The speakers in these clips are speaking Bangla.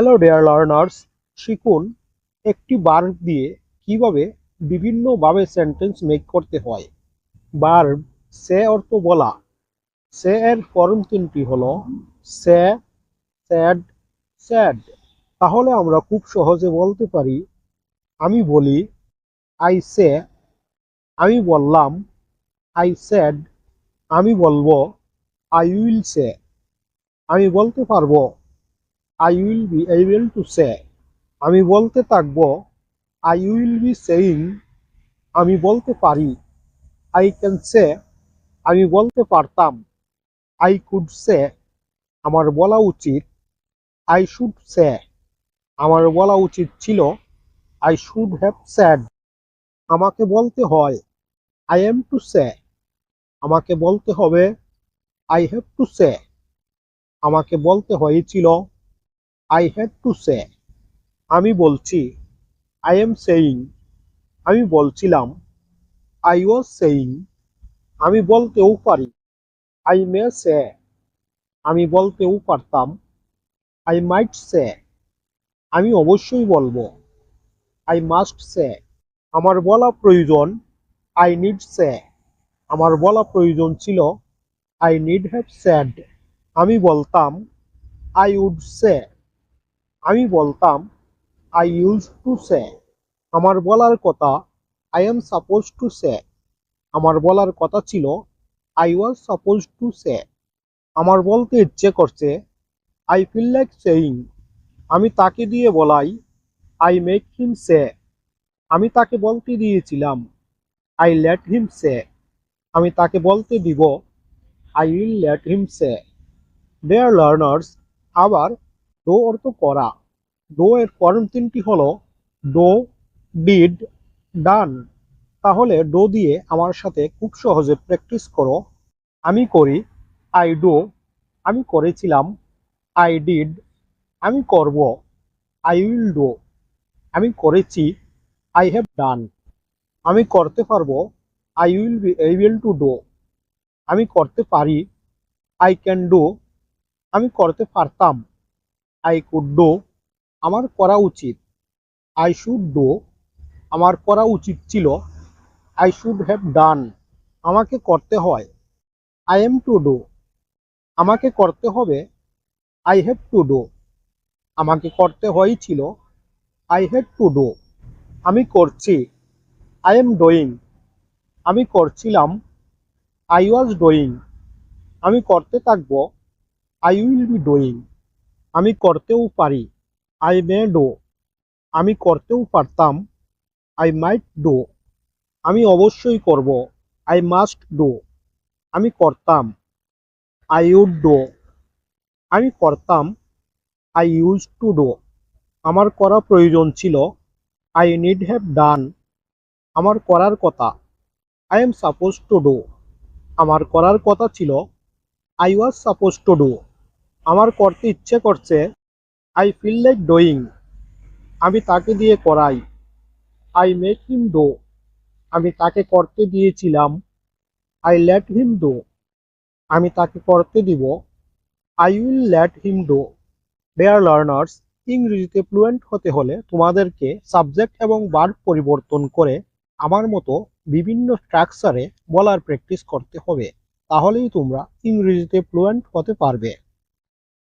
হ্যালো ডেয়ার লার্নার্স শিখুন একটি বার্ব দিয়ে কীভাবে বিভিন্নভাবে সেন্টেন্স মেক করতে হয়। বার্ব সে অর্থ বলা। সে এর ফর্ম তিনটি হল সে স্যাড স্যাড তাহলে আমরা খুব সহজে বলতে পারি, আমি বলি আই সে আমি বললাম আই স্যাড আমি বলব আই উইল সে আমি বলতে পারব। I will be able to say আমি বলতে থাকব আই উইল বি সেইং আমি বলতে পারি। আই ক্যান সে আমি বলতে পারতাম। আই কুড সে আমার বলা উচিত। আই শুড সে আমার বলা উচিত ছিল। আই শুড হ্যাভ স্যাড আমাকে বলতে হয়। আই এম টু সে আমাকে বলতে হবে। আই হ্যাভ টু সে আমাকে বলতে হয়েছিল। আই হ্যাড টু সে আমি বলছি আই এম সেইং আমি বলছিলাম আই ওয়াজ সেইং আমি বলতেও পারি। আই মে সে আমি বলতেও পারতাম। আই মাইট সে আমি অবশ্যই বলব। আই মাস্ট সে আমার বলা প্রয়োজন। আই নিড সে আমার বলা প্রয়োজন ছিল। আই নিড হ্যাভ স্যাড আমি বলতাম। আই উড সে আমি বলতাম আই ইউজ টু সে আমার বলার কথা I am suppose to say আমার বলার কথা ছিল I was suppose to say আমার বলতে ইচ্ছে করছে আই ফিল লাইক সেইং আমি তাকে দিয়ে বলাই আই মেক হিম সে আমি তাকে বলতে দিয়েছিলাম আই লেট হিম সে আমি তাকে বলতে দিব I will let him say dear learners আবার ডো অর্থ করা। ডো এর ফর্ম তিনটি হলো ডো, ডিড, ডান। তাহলে ডো দিয়ে আমার সাথে খুব সহজে প্র্যাকটিস করো। আমি করি, আই ডো। আমি করেছিলাম, আই ডিড। আমি করব, আই উইল ডো। আমি করেছি, আই হ্যাভ ডান। আমি করতে পারব, I will be able to do. আমি করতে পারি, আই ক্যান ডো। আমি করতে পারতাম। আই কুড ডো আমার করা উচিত। আই শুড ডো আমার করা উচিত ছিল। আই শুড হ্যাভ ডান আমাকে করতে হয়। আই এম টু ডো আমাকে করতে হবে। আই হ্যাভ টু ডো আমাকে করতে হয়েছিল আই হ্যাড টু ডো আমি করছি। আই এম ডোয়িং আমি করছিলাম। আই ওয়াজ ডোয়িং আমি করতে থাকব। আই উইল বি ডুইং আমি করতেও পারি। আই মে ডো আমি করতেও পারতাম। আই মাইট ডো আমি অবশ্যই করব। আই মাস্ট ডো আমি করতাম। আই উড ডো আমি করতাম। আই ইউজ টু ডো আমার করা প্রয়োজন ছিল। আই নিড হ্যাভ ডান আমার করার কথা। I am suppose to do আমার করার কথা ছিল। I was suppose to do আমার করতে ইচ্ছে করছে আই ফিল লাইক ডোয়িং আমি তাকে দিয়ে করাই। আই মেক হিম ডো আমি তাকে করতে দিয়েছিলাম। আই ল্যাট হিম ডো আমি তাকে করতে দিব। I will let him do dear learners ইংরেজিতে ফ্লুয়েন্ট হতে হলে তোমাদেরকে সাবজেক্ট এবং ভার্ব পরিবর্তন করে আমার মতো বিভিন্ন স্ট্রাকচারে বলার প্র্যাকটিস করতে হবে। তাহলেই তোমরা ইংরেজিতে ফ্লুয়েন্ট হতে পারবে।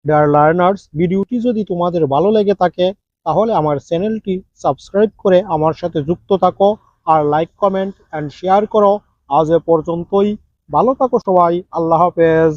ডেয়ার লার্নার্স ভিডিওটি যদি তোমাদের ভালো লেগে থাকে, তাহলে আমার চ্যানেলটি সাবস্ক্রাইব করে আমার সাথে যুক্ত থাকো আর লাইক কমেন্ট অ্যান্ড শেয়ার করো। আজ এ পর্যন্তই। ভালো থাকো সবাই। আল্লাহ হাফেজ।